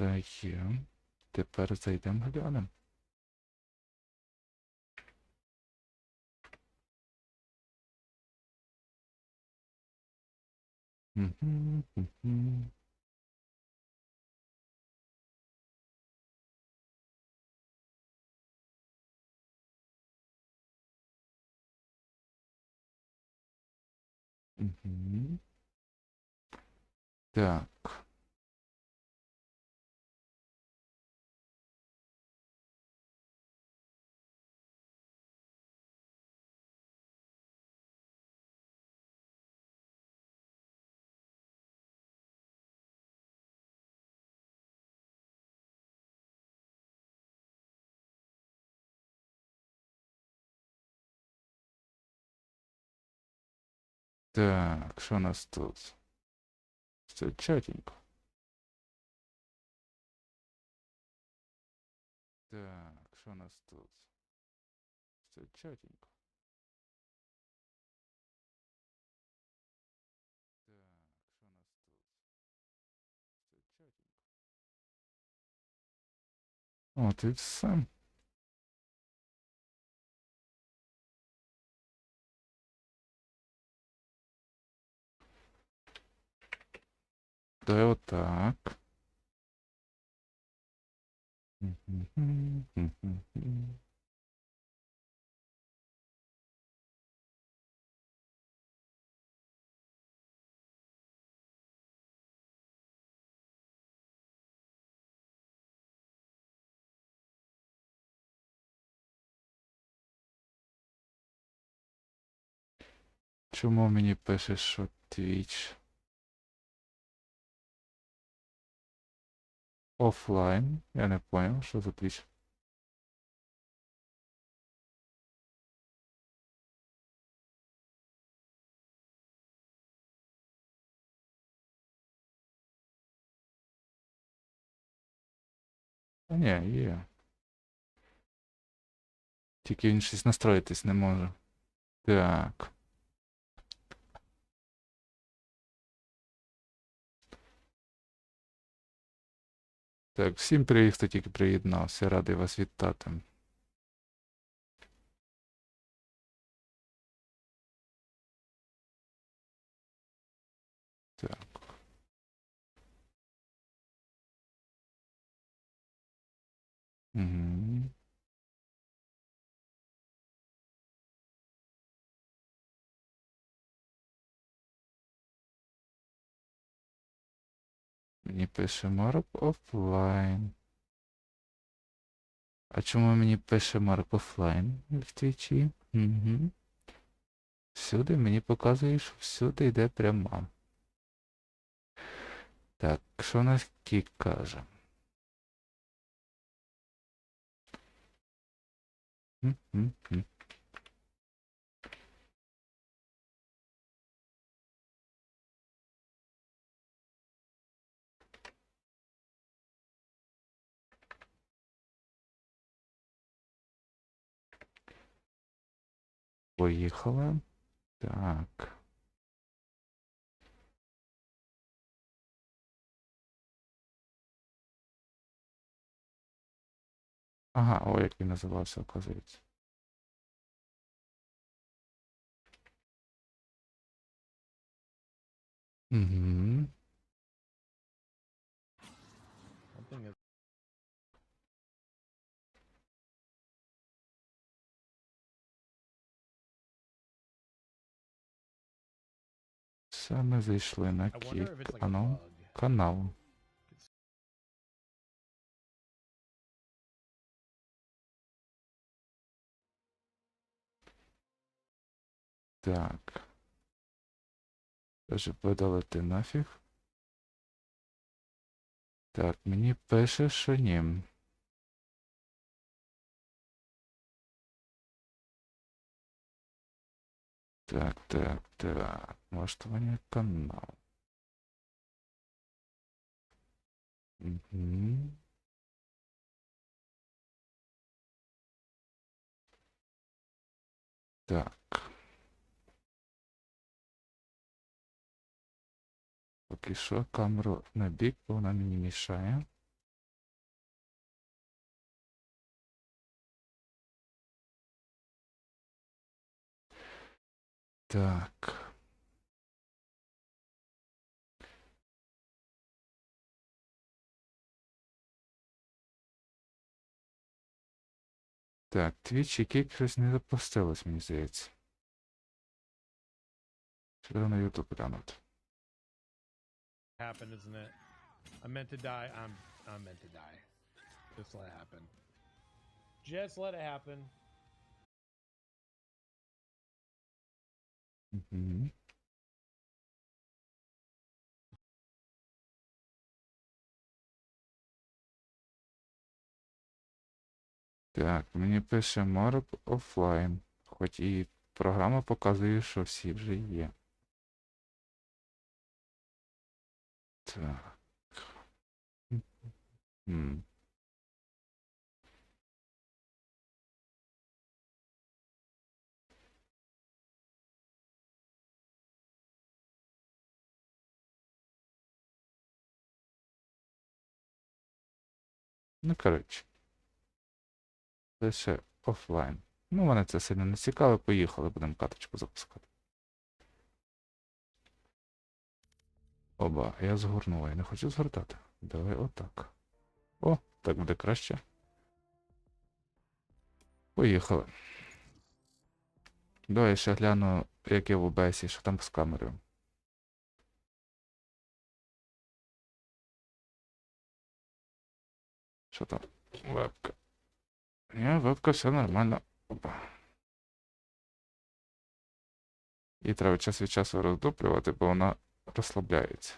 Все є. Тепер зайдемо глянемо. Мгм, мгм. Мгм. Так. Так, що у нас тут? Все чотенько. Так, що у нас тут? Все чотенько. От і все. Да отак. Мгм, мгм. Чому мені пише, що Twitch? Офлайн. Я не понял, що за Twitch. Та ні, є. Тільки він щось настроїтись не може. Так. Так, всім привіт, хто тільки приєднався. Радий вас вітати. Так. Угу. Мені пише Марк офлайн. А чому мені пише Марк офлайн в твічі? Угу. Всюди мені показує, що всюди йде пряма. Так, що у нас кік каже? М-м-м. Поїхали. Так. Ага, о, як він називався, оказується. Угу. Все, ми зайшли на a канал. канал. Так. Даже видалити нафіг. Так, мені пише, що ні. Так, так, так. Налаштування каналу. Угу. Так. Поки що камеру на бік, бо вона мені мішає. Так. Так, Twitch і Kick щось не запустилось, мені здається. Що треба на YouTube глянути. happen, isn't it? I'm meant to die. I'm I'm meant to die. Just let it happen. Just let it happen. Так, мені пише Морок офлайн. Хоч і програма показує, що всі вже є. Так. М. Ну, коротше. Лише офлайн. Ну, мене це сильно не цікаво. Поїхали, будемо каточку запускати. Оба, я згорнув, я не хочу згортати. Давай отак. О, так буде краще. Поїхали. Давай ще гляну, як я в OBS, що там з камерою. Що там? Вебка. Ні, вебка все нормально. Опа. Її треба час від часу роздуплювати, бо вона розслабляється.